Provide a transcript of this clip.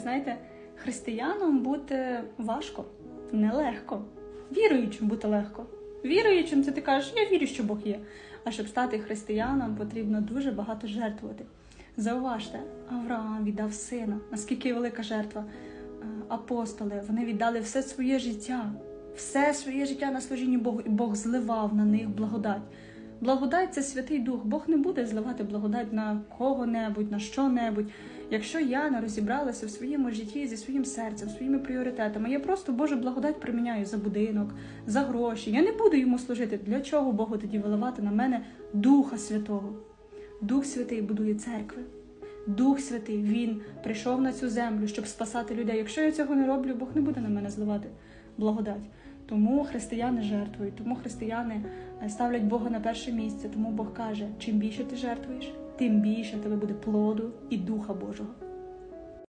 знаєте, християнам бути важко, нелегко. Віруючим бути легко. Віруючим це ти кажеш, я вірю, що Бог є. А щоб стати християном, потрібно дуже багато жертвувати. Зауважте, Авраам віддав сина. Наскільки велика жертва? Е, Апостоли, вони віддали все своє життя, все своє життя на служінні Богу, і Бог зливав на них благодать. Благодать це Святий Дух. Бог не буде зливати благодать на кого-небудь, на що-небудь. Якщо я не розібралася в своєму житті зі своїм серцем, своїми пріоритетами, я просто Божу благодать приміняю за будинок, за гроші. Я не буду йому служити. Для чого Богу тоді виливати на мене Духа Святого? Дух Святий будує церкви. Дух Святий, Він прийшов на цю землю, щоб спасати людей. Якщо я цього не роблю, Бог не буде на мене зливати благодать. Тому християни жертвують, тому християни е, ставлять Бога на перше місце. Тому Бог каже: чим більше ти жертвуєш, тим більше в тебе буде плоду і Духа Божого.